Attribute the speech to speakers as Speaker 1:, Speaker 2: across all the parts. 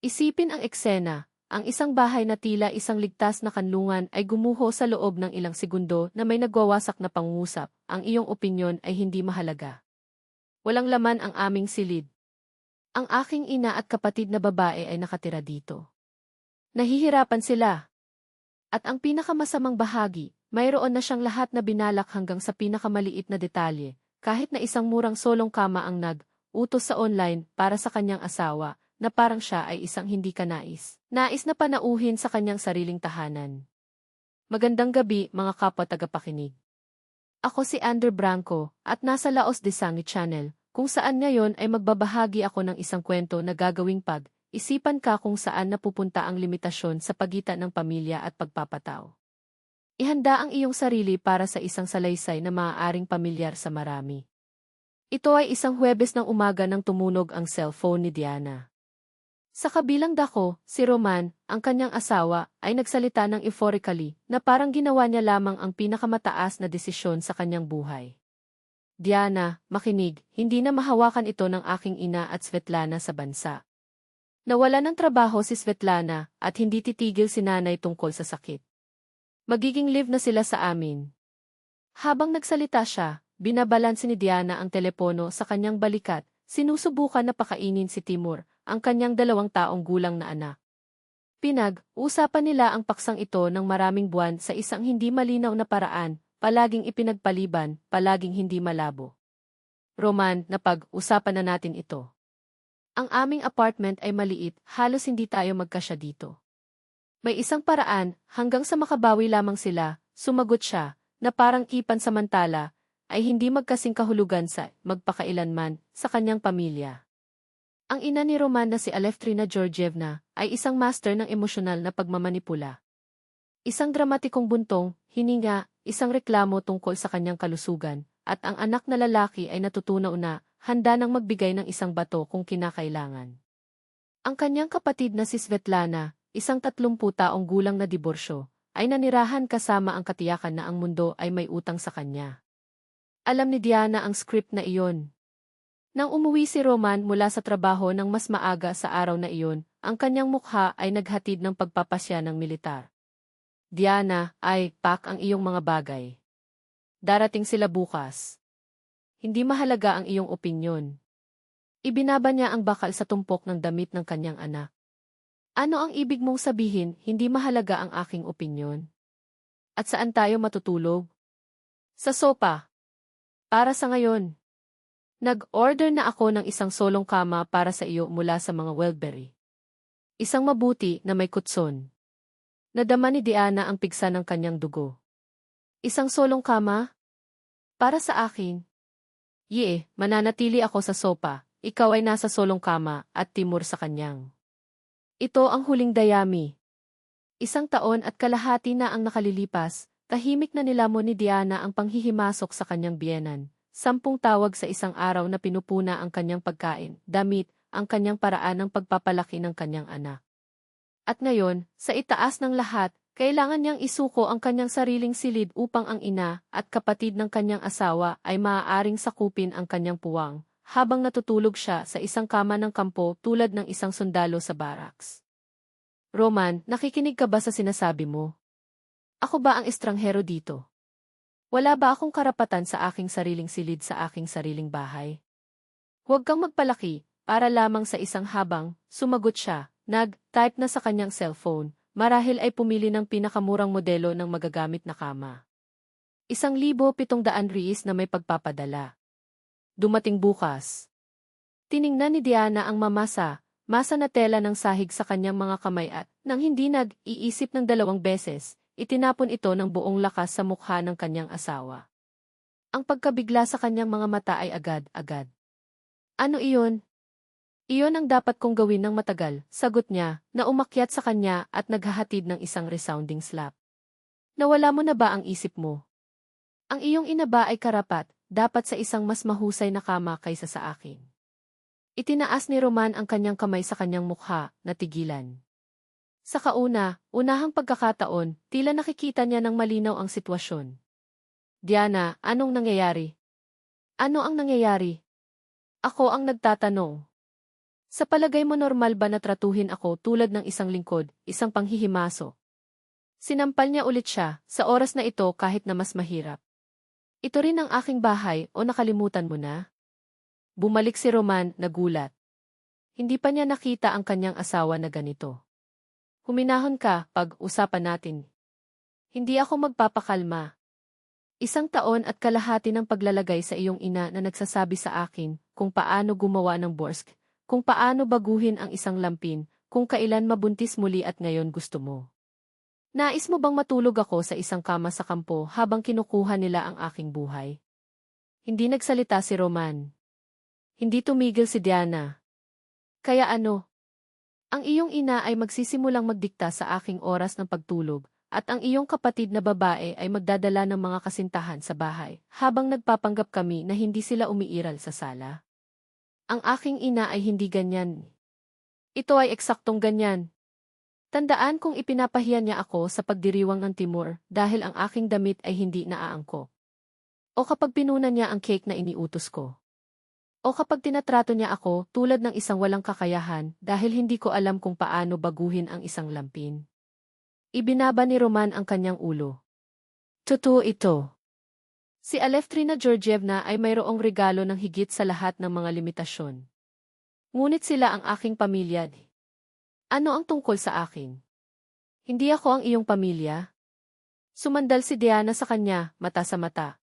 Speaker 1: Isipin ang eksena, ang isang bahay na tila isang ligtas na kanlungan ay gumuho sa loob ng ilang segundo na may nagwawasak na pangusap, ang iyong opinyon ay hindi mahalaga. Walang laman ang aming silid. Ang aking ina at kapatid na babae ay nakatira dito. Nahihirapan sila. At ang pinakamasamang bahagi, mayroon na siyang lahat na binalak hanggang sa pinakamaliit na detalye, kahit na isang murang solong kama ang nag-utos sa online para sa kanyang asawa, na parang siya ay isang hindi kanais. Nais na panauhin sa kanyang sariling tahanan. Magandang gabi mga kapwa tagapakinig. Ako si Ander Branco at nasa Laos de Sangi Channel, kung saan ngayon ay magbabahagi ako ng isang kwento na gagawing pag, isipan ka kung saan napupunta ang limitasyon sa pagitan ng pamilya at pagpapatao. Ihanda ang iyong sarili para sa isang salaysay na maaaring pamilyar sa marami. Ito ay isang Huwebes ng umaga nang tumunog ang cellphone ni Diana. Sa kabilang dako, si Roman, ang kanyang asawa, ay nagsalita ng euphorically na parang ginawa niya lamang ang pinakamataas na desisyon sa kanyang buhay. Diana, makinig, hindi na mahawakan ito ng aking ina at Svetlana sa bansa. Nawala ng trabaho si Svetlana at hindi titigil si nanay tungkol sa sakit. Magiging live na sila sa amin. Habang nagsalita siya, binabalansi ni Diana ang telepono sa kanyang balikat, sinusubukan na pakainin si Timur, ang kanyang dalawang taong gulang na anak. Pinag-usapan nila ang paksang ito ng maraming buwan sa isang hindi malinaw na paraan, palaging ipinagpaliban, palaging hindi malabo. Roman, napag-usapan na natin ito. Ang aming apartment ay maliit, halos hindi tayo magkasya dito. May isang paraan, hanggang sa makabawi lamang sila, sumagot siya, na parang ipan samantala, ay hindi magkasing kahulugan sa magpakailanman sa kanyang pamilya. Ang ina ni Roman na si Aleftrina Georgievna ay isang master ng emosyonal na pagmamanipula. Isang dramatikong buntong, hininga, isang reklamo tungkol sa kanyang kalusugan, at ang anak na lalaki ay natutunaw na handa nang magbigay ng isang bato kung kinakailangan. Ang kanyang kapatid na si Svetlana, isang tatlumpu taong gulang na diborsyo, ay nanirahan kasama ang katiyakan na ang mundo ay may utang sa kanya. Alam ni Diana ang script na iyon, nang umuwi si Roman mula sa trabaho ng mas maaga sa araw na iyon, ang kanyang mukha ay naghatid ng pagpapasya ng militar. Diana, ay, pak ang iyong mga bagay. Darating sila bukas. Hindi mahalaga ang iyong opinyon. Ibinaba niya ang bakal sa tumpok ng damit ng kanyang anak. Ano ang ibig mong sabihin, hindi mahalaga ang aking opinyon? At saan tayo matutulog? Sa sopa. Para sa ngayon. Nag-order na ako ng isang solong kama para sa iyo mula sa mga Wildberry. Isang mabuti na may kutson. Nadama ni Diana ang pigsa ng kanyang dugo. Isang solong kama? Para sa akin. Ye, mananatili ako sa sopa, ikaw ay nasa solong kama at timur sa kanyang. Ito ang huling dayami. Isang taon at kalahati na ang nakalilipas, tahimik na nilamon ni Diana ang panghihimasok sa kanyang biyenan, Sampung tawag sa isang araw na pinupuna ang kanyang pagkain, damit, ang kanyang paraan ng pagpapalaki ng kanyang anak. At ngayon, sa itaas ng lahat, kailangan niyang isuko ang kanyang sariling silid upang ang ina at kapatid ng kanyang asawa ay maaaring sakupin ang kanyang puwang, habang natutulog siya sa isang kama ng kampo tulad ng isang sundalo sa barracks. Roman, nakikinig ka ba sa sinasabi mo? Ako ba ang estranghero dito? Wala ba akong karapatan sa aking sariling silid sa aking sariling bahay? Huwag kang magpalaki, para lamang sa isang habang, sumagot siya, nag-type na sa kanyang cellphone, marahil ay pumili ng pinakamurang modelo ng magagamit na kama. Isang libo pitong daan riis na may pagpapadala. Dumating bukas. Tiningnan ni Diana ang mamasa, masa na tela ng sahig sa kanyang mga kamay at, nang hindi nag-iisip ng dalawang beses, Itinapon ito ng buong lakas sa mukha ng kanyang asawa. Ang pagkabigla sa kanyang mga mata ay agad-agad. Ano iyon? Iyon ang dapat kong gawin ng matagal, sagot niya, na umakyat sa kanya at naghahatid ng isang resounding slap. Nawala mo na ba ang isip mo? Ang iyong ina ba ay karapat, dapat sa isang mas mahusay na kama kaysa sa akin. Itinaas ni Roman ang kanyang kamay sa kanyang mukha, natigilan. Sa kauna, unahang pagkakataon, tila nakikita niya ng malinaw ang sitwasyon. Diana, anong nangyayari? Ano ang nangyayari? Ako ang nagtatanong. Sa palagay mo normal ba na tratuhin ako tulad ng isang lingkod, isang panghihimaso? Sinampal niya ulit siya, sa oras na ito kahit na mas mahirap. Ito rin ang aking bahay o nakalimutan mo na? Bumalik si Roman, nagulat. Hindi pa niya nakita ang kanyang asawa na ganito. Huminahon ka, pag-usapan natin. Hindi ako magpapakalma. Isang taon at kalahati ng paglalagay sa iyong ina na nagsasabi sa akin kung paano gumawa ng borsk, kung paano baguhin ang isang lampin, kung kailan mabuntis muli at ngayon gusto mo. Nais mo bang matulog ako sa isang kama sa kampo habang kinukuha nila ang aking buhay? Hindi nagsalita si Roman. Hindi tumigil si Diana. Kaya ano? Ang iyong ina ay magsisimulang magdikta sa aking oras ng pagtulog, at ang iyong kapatid na babae ay magdadala ng mga kasintahan sa bahay, habang nagpapanggap kami na hindi sila umiiral sa sala. Ang aking ina ay hindi ganyan. Ito ay eksaktong ganyan. Tandaan kung ipinapahiya niya ako sa pagdiriwang ng Timur dahil ang aking damit ay hindi naaangko. O kapag pinunan niya ang cake na iniutos ko. O kapag tinatrato niya ako tulad ng isang walang kakayahan dahil hindi ko alam kung paano baguhin ang isang lampin. Ibinaba ni Roman ang kanyang ulo. Totoo ito. Si Aleftrina Georgievna ay mayroong regalo ng higit sa lahat ng mga limitasyon. Ngunit sila ang aking pamilya. Ano ang tungkol sa akin? Hindi ako ang iyong pamilya? Sumandal si Diana sa kanya, mata sa mata.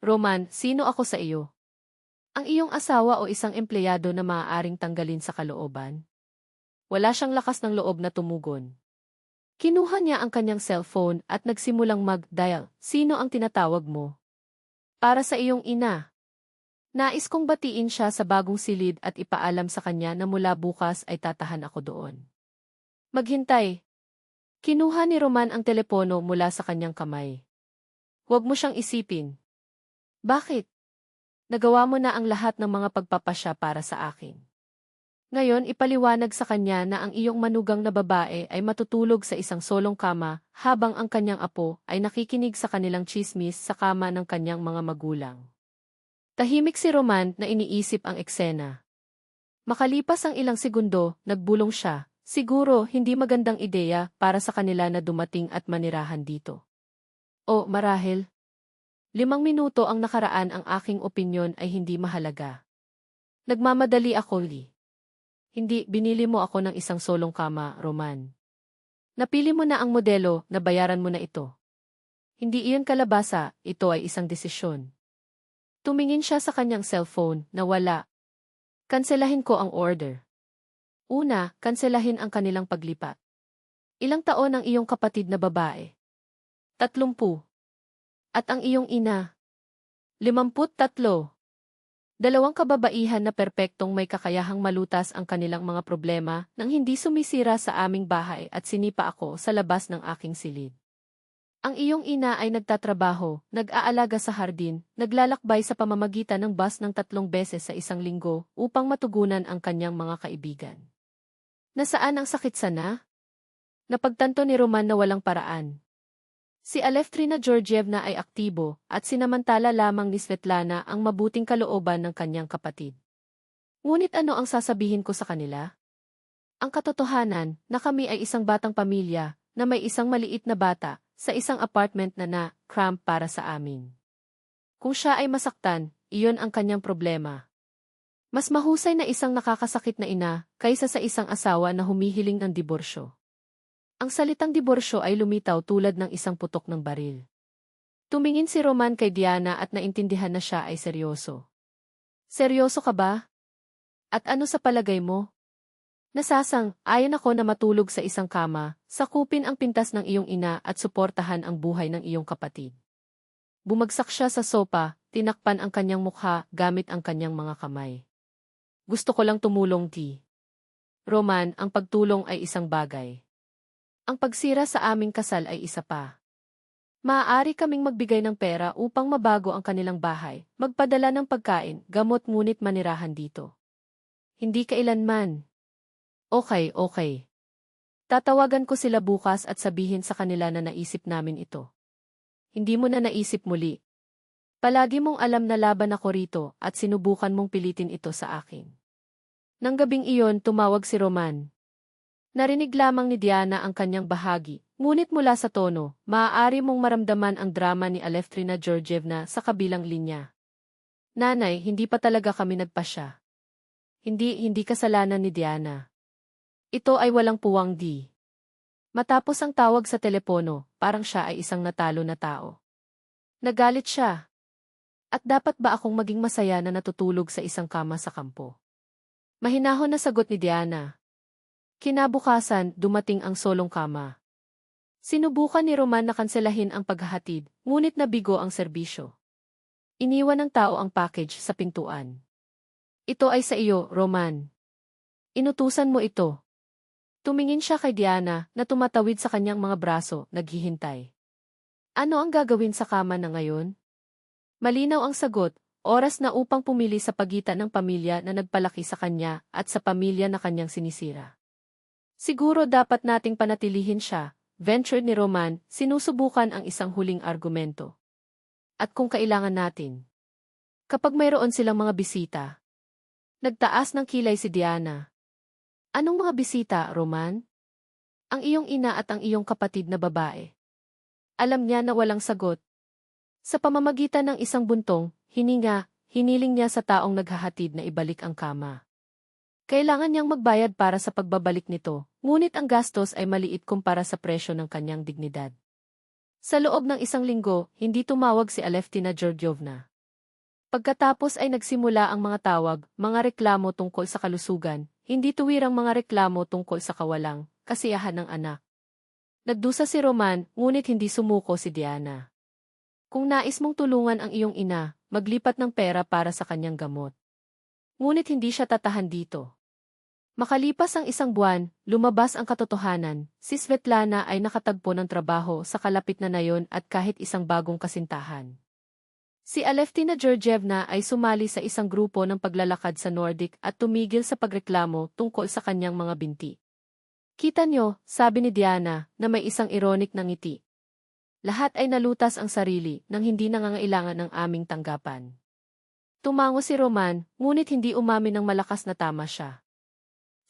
Speaker 1: Roman, sino ako sa iyo? Ang iyong asawa o isang empleyado na maaaring tanggalin sa kalooban? Wala siyang lakas ng loob na tumugon. Kinuha niya ang kanyang cellphone at nagsimulang mag-dial. Sino ang tinatawag mo? Para sa iyong ina. Nais kong batiin siya sa bagong silid at ipaalam sa kanya na mula bukas ay tatahan ako doon. Maghintay. Kinuha ni Roman ang telepono mula sa kanyang kamay. Huwag mo siyang isipin. Bakit? Nagawa mo na ang lahat ng mga pagpapasya para sa akin. Ngayon ipaliwanag sa kanya na ang iyong manugang na babae ay matutulog sa isang solong kama habang ang kanyang apo ay nakikinig sa kanilang chismis sa kama ng kanyang mga magulang. Tahimik si Roman na iniisip ang eksena. Makalipas ang ilang segundo, nagbulong siya, siguro hindi magandang ideya para sa kanila na dumating at manirahan dito. O marahil, limang minuto ang nakaraan ang aking opinyon ay hindi mahalaga. Nagmamadali ako, Lee. Hindi, binili mo ako ng isang solong kama, Roman. Napili mo na ang modelo, nabayaran mo na ito. Hindi iyon kalabasa, ito ay isang desisyon. Tumingin siya sa kanyang cellphone, na wala. Kanselahin ko ang order. Una, kanselahin ang kanilang paglipat. Ilang taon ang iyong kapatid na babae? Tatlumpu. At ang iyong ina? Limamput tatlo. Dalawang kababaihan na perpektong may kakayahang malutas ang kanilang mga problema nang hindi sumisira sa aming bahay at sinipa ako sa labas ng aking silid. Ang iyong ina ay nagtatrabaho, nag-aalaga sa hardin, naglalakbay sa pamamagitan ng bus ng tatlong beses sa isang linggo upang matugunan ang kanyang mga kaibigan. Nasaan ang sakit sana? Napagtanto ni Roman na walang paraan. Si Aleftrina Georgievna ay aktibo at sinamantala lamang ni Svetlana ang mabuting kalooban ng kanyang kapatid. Ngunit ano ang sasabihin ko sa kanila? Ang katotohanan na kami ay isang batang pamilya na may isang maliit na bata sa isang apartment na na cramp para sa amin. Kung siya ay masaktan, iyon ang kanyang problema. Mas mahusay na isang nakakasakit na ina kaysa sa isang asawa na humihiling ng diborsyo. Ang salitang diborsyo ay lumitaw tulad ng isang putok ng baril. Tumingin si Roman kay Diana at naintindihan na siya ay seryoso. Seryoso ka ba? At ano sa palagay mo? Nasasang, ayon ako na matulog sa isang kama, sakupin ang pintas ng iyong ina at suportahan ang buhay ng iyong kapatid. Bumagsak siya sa sopa, tinakpan ang kanyang mukha gamit ang kanyang mga kamay. Gusto ko lang tumulong, T. Roman, ang pagtulong ay isang bagay. Ang pagsira sa aming kasal ay isa pa. Maaari kaming magbigay ng pera upang mabago ang kanilang bahay, magpadala ng pagkain, gamot ngunit manirahan dito. Hindi kailanman. Okay, okay. Tatawagan ko sila bukas at sabihin sa kanila na naisip namin ito. Hindi mo na naisip muli. Palagi mong alam na laban ako rito at sinubukan mong pilitin ito sa akin. Nang gabing iyon tumawag si Roman. Narinig lamang ni Diana ang kanyang bahagi, ngunit mula sa tono, maaari mong maramdaman ang drama ni Aleftrina Georgievna sa kabilang linya. Nanay, hindi pa talaga kami nagpasya. Hindi, hindi kasalanan ni Diana. Ito ay walang puwang di. Matapos ang tawag sa telepono, parang siya ay isang natalo na tao. Nagalit siya. At dapat ba akong maging masaya na natutulog sa isang kama sa kampo? Mahinahon na sagot ni Diana. Kinabukasan, dumating ang solong kama. Sinubukan ni Roman na kanselahin ang paghahatid, ngunit nabigo ang serbisyo. Iniwan ng tao ang package sa pintuan. Ito ay sa iyo, Roman. Inutusan mo ito. Tumingin siya kay Diana na tumatawid sa kanyang mga braso, naghihintay. Ano ang gagawin sa kama na ngayon? Malinaw ang sagot, oras na upang pumili sa pagitan ng pamilya na nagpalaki sa kanya at sa pamilya na kanyang sinisira. Siguro dapat nating panatilihin siya, venture ni Roman, sinusubukan ang isang huling argumento. At kung kailangan natin. Kapag mayroon silang mga bisita. Nagtaas ng kilay si Diana. Anong mga bisita, Roman? Ang iyong ina at ang iyong kapatid na babae. Alam niya na walang sagot. Sa pamamagitan ng isang buntong, hininga, hiniling niya sa taong naghahatid na ibalik ang kama. Kailangan niyang magbayad para sa pagbabalik nito, ngunit ang gastos ay maliit kumpara sa presyo ng kanyang dignidad. Sa loob ng isang linggo, hindi tumawag si Aleftina Georgievna. Pagkatapos ay nagsimula ang mga tawag, mga reklamo tungkol sa kalusugan, hindi tuwirang mga reklamo tungkol sa kawalang, kasiyahan ng anak. Nagdusa si Roman, ngunit hindi sumuko si Diana. Kung nais mong tulungan ang iyong ina, maglipat ng pera para sa kanyang gamot. Ngunit hindi siya tatahan dito. Makalipas ang isang buwan, lumabas ang katotohanan, si Svetlana ay nakatagpo ng trabaho sa kalapit na nayon at kahit isang bagong kasintahan. Si Aleftina Georgievna ay sumali sa isang grupo ng paglalakad sa Nordic at tumigil sa pagreklamo tungkol sa kanyang mga binti. Kita nyo, sabi ni Diana, na may isang ironic na ngiti. Lahat ay nalutas ang sarili nang hindi nangangailangan ng aming tanggapan. Tumango si Roman, ngunit hindi umamin ng malakas na tama siya.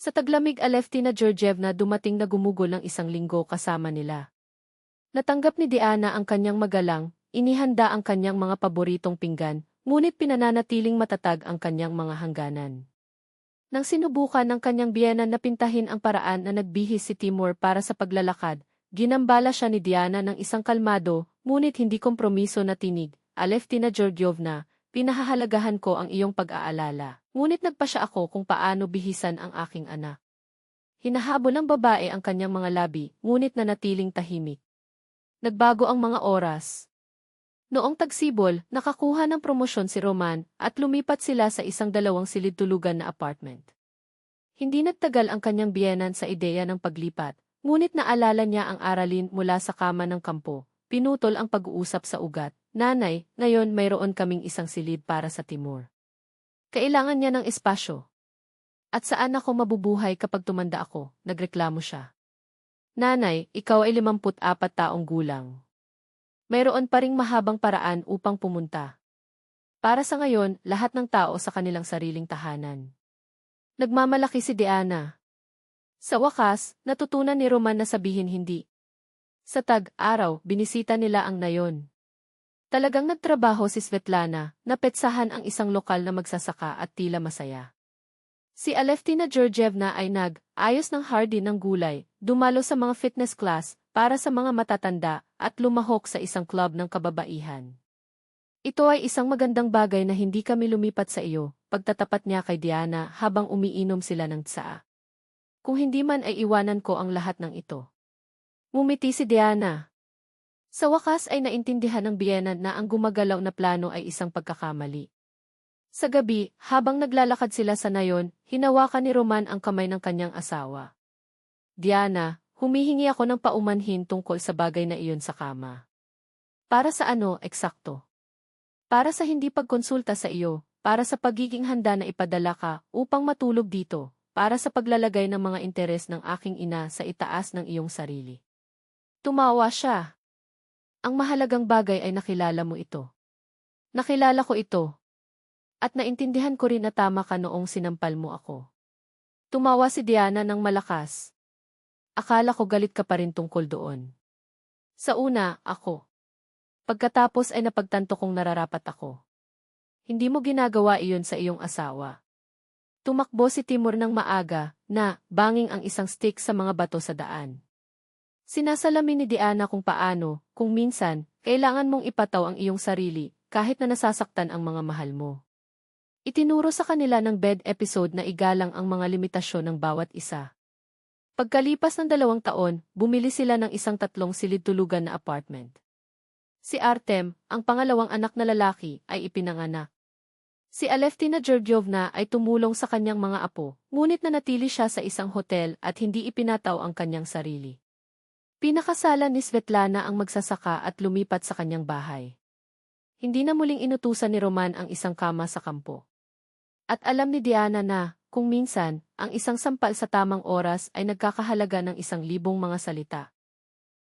Speaker 1: Sa taglamig Aleftina Georgievna dumating na gumugol ng isang linggo kasama nila. Natanggap ni Diana ang kanyang magalang, inihanda ang kanyang mga paboritong pinggan, ngunit pinananatiling matatag ang kanyang mga hangganan. Nang sinubukan ng kanyang biyenan na pintahin ang paraan na nagbihis si Timur para sa paglalakad, ginambala siya ni Diana ng isang kalmado, ngunit hindi kompromiso na tinig, Aleftina Georgievna, Pinahahalagahan ko ang iyong pag-aalala, ngunit nagpa siya ako kung paano bihisan ang aking anak. Hinahabol ng babae ang kanyang mga labi, ngunit nanatiling tahimik. Nagbago ang mga oras. Noong tagsibol, nakakuha ng promosyon si Roman at lumipat sila sa isang dalawang silid tulugan na apartment. Hindi nagtagal ang kanyang biyenan sa ideya ng paglipat, ngunit naalala niya ang aralin mula sa kama ng kampo, pinutol ang pag-uusap sa ugat, Nanay, ngayon mayroon kaming isang silid para sa Timur. Kailangan niya ng espasyo. At saan ako mabubuhay kapag tumanda ako, nagreklamo siya. Nanay, ikaw ay 54 taong gulang. Mayroon pa ring mahabang paraan upang pumunta. Para sa ngayon, lahat ng tao sa kanilang sariling tahanan. Nagmamalaki si Diana. Sa wakas, natutunan ni Roman na sabihin hindi. Sa tag-araw, binisita nila ang nayon. Talagang nagtrabaho si Svetlana, napetsahan ang isang lokal na magsasaka at tila masaya. Si Aleftina Georgievna ay nag-ayos ng hardy ng gulay, dumalo sa mga fitness class para sa mga matatanda at lumahok sa isang club ng kababaihan. Ito ay isang magandang bagay na hindi kami lumipat sa iyo, pagtatapat niya kay Diana habang umiinom sila ng tsaa. Kung hindi man ay iwanan ko ang lahat ng ito. Mumiti si Diana, sa wakas ay naintindihan ng Biena na ang gumagalaw na plano ay isang pagkakamali. Sa gabi, habang naglalakad sila sa nayon, hinawakan ni Roman ang kamay ng kanyang asawa. Diana, humihingi ako ng paumanhin tungkol sa bagay na iyon sa kama. Para sa ano, eksakto? Para sa hindi pagkonsulta sa iyo, para sa pagiging handa na ipadala ka upang matulog dito, para sa paglalagay ng mga interes ng aking ina sa itaas ng iyong sarili. Tumawa siya, ang mahalagang bagay ay nakilala mo ito. Nakilala ko ito. At naintindihan ko rin na tama ka noong sinampal mo ako. Tumawa si Diana ng malakas. Akala ko galit ka pa rin tungkol doon. Sa una, ako. Pagkatapos ay napagtanto kong nararapat ako. Hindi mo ginagawa iyon sa iyong asawa. Tumakbo si Timur ng maaga, na, banging ang isang stick sa mga bato sa daan. Sinasalamin ni Diana kung paano, kung minsan, kailangan mong ipataw ang iyong sarili, kahit na nasasaktan ang mga mahal mo. Itinuro sa kanila ng bed episode na igalang ang mga limitasyon ng bawat isa. Pagkalipas ng dalawang taon, bumili sila ng isang tatlong silid-tulugan na apartment. Si Artem, ang pangalawang anak na lalaki, ay ipinanganak. Si Aleftina Georgievna ay tumulong sa kanyang mga apo, ngunit nanatili siya sa isang hotel at hindi ipinataw ang kanyang sarili. Pinakasala ni Svetlana ang magsasaka at lumipat sa kanyang bahay. Hindi na muling inutusan ni Roman ang isang kama sa kampo. At alam ni Diana na, kung minsan, ang isang sampal sa tamang oras ay nagkakahalaga ng isang libong mga salita.